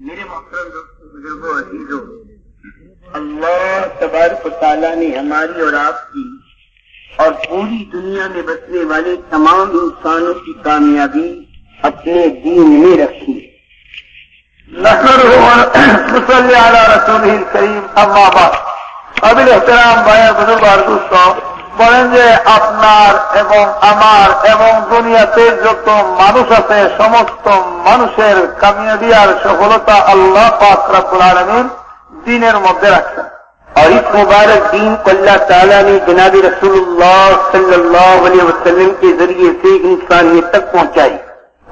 میرے محترم بزرگوں عزیزوں، اللہ تبارک و تعالیٰ نے ہماری اور آپ کی اور پوری دنیا میں بسنے والے تمام انسانوں کی کامیابی اپنے دین میں رکھی۔ رسول کریم اللہ قابل احترام بایا بزرگ دوستوں বলেন যে আপনার এবং আমার এবং দুনিয়াতে যত মানুষ আছে সমস্ত মানুষের কামিয়াবি আর সফলতা আল্লাহ আমিন দিনের মধ্যে রাখছেন। জনাবি রসুল্লাহকে ইনসানিয়ত তক পৌঁছাই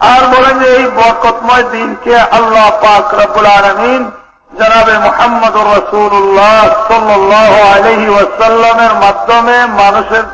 আর বলেন যে এই বরকতময় দিনকে আল্লাহ পাক রবুল আলমিন جناب محمد رسول اللہ সাল্লাহ আলহি ওয়াসাল্লামের মাধ্যমে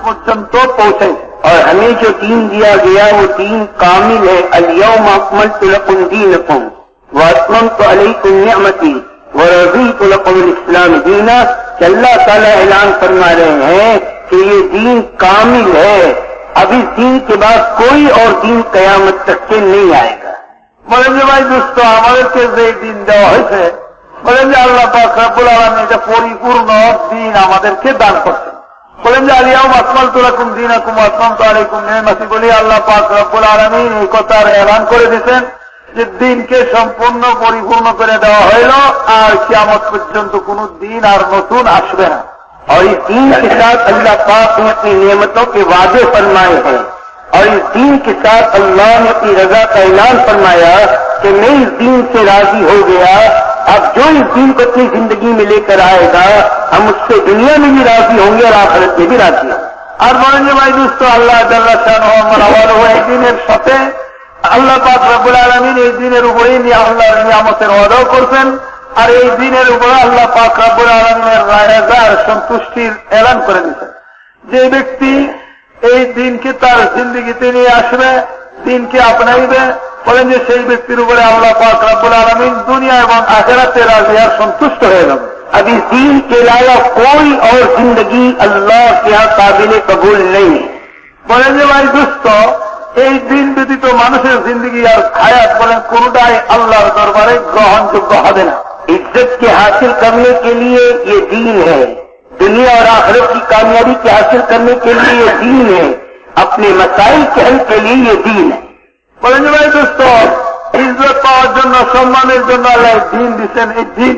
پوچھن تو پوچھے اور ہمیں جو دین دیا گیا، وہ دین کامل ہے۔ الیوم اکملت لکم دینکم۔ واتممت علیکم نعمتی۔ ورضیت لکم الاسلام دینا۔ کہ اللہ تعالی اعلان فرما رہے ہیں کہ یہ دین کامل ہے۔ اب اس دین کے بعد کوئی اور دین قیامت تک کے نہیں آئے گا۔ مرد جی بھائی دوستو، ہمارے کے دین دواحث ہے۔ বলেন যে আল্লাহ পাকুল আলম এটা পরিপূর্ণ দিন আমাদেরকে দান করছে। বলেন যে আলিয়াও আসমাল তুলাকুম দিন আকুম আসমাম তালিকুম নেমাসি বলি আল্লাহ পাক রব্বুল আলমী এই কথার এলান করে দিয়েছেন যে দিনকে সম্পূর্ণ পরিপূর্ণ করে দেওয়া হইল আর কিয়ামত পর্যন্ত কোন দিন আর নতুন আসবে না। আর এই দিন কে ساتھ আল্লাহ پاک نے اپنی نعمتوں کے وعدے فرمائے ہیں اور اس دین کے ساتھ اللہ نے اپنی رضا کا اعلان فرمایا کہ میں اس دین سے راضی ہو گیا अब जो इस दीन को अपनी जिंदगी में लेकर आएगा हम उससे दुनिया में भी राजी होंगे और आखिरत में भी राजी होंगे আর বলেন যে ভাই দুস্থ আল্লাহ আল্লাহ এই দিনের সাথে আল্লাহ পাক রব্বুল আলমিন এই দিনের উপরেই আল্লাহর নিয়ামতের ওয়াদাও করছেন আর এই দিনের উপরে আল্লাহ পাক রাব্বুল আলমিনের রায়াজার সন্তুষ্টির এলান করে দিচ্ছেন যে ব্যক্তি এই দিনকে তার জিন্দিগিতে নিয়ে আসবে দিনকে আপনাইবে বলেন যে সেই ব্যক্তির উপরে আল্লাহ পাক রাব্বুল আলমিন দুনিয়া এবং আখেরাতে রাজি আর সন্তুষ্ট হয়ে গেল। اب اس دین کے علاوہ کوئی اور زندگی اللہ کے یہاں قابل قبول نہیں বলেন যে ভাই দুস্থ এই দিন ব্যতীত মানুষের জিন্দগি আর হায়াত বলেন কোনটাই আল্লাহর দরবারে গ্রহণযোগ্য হবে না। عزت کے حاصل کرنے کے لیے یہ دین ہے دنیا اور آخرت کی کامیابی کے حاصل کرنے کے لیے یہ دین ہے اپنے مسائل کے حل کے لیے یہ دین ہے۔ বলেন যে ভাই দোস্ত ইজ্জত পাওয়ার জন্য সম্মানের জন্য আল্লাহ দিন দিচ্ছেন এই দিন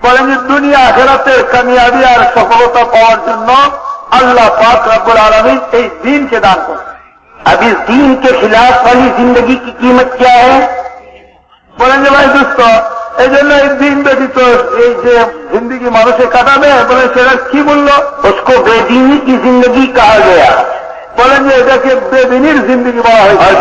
বলেন যে দুনিয়া আখেরাতের কামিয়াবি আর সফলতা পাওয়ার জন্য আল্লাহ পাক রব্বুল আলমিন এই দিনকে দান করেন अब इस दीन के खिलाफ वाली जिंदगी की कीमत क्या है বলেন যে ভাই দোস্ত এই জন্য এই দিন ব্যতীত এই যে জিন্দগি মানুষে কাটাবে বলে সেটা কি মূল্য उसको बेदीनी की जिंदगी कहा गया বলেন যে এটাকে বেদিনীর জিন্দগি বলা হয়েছে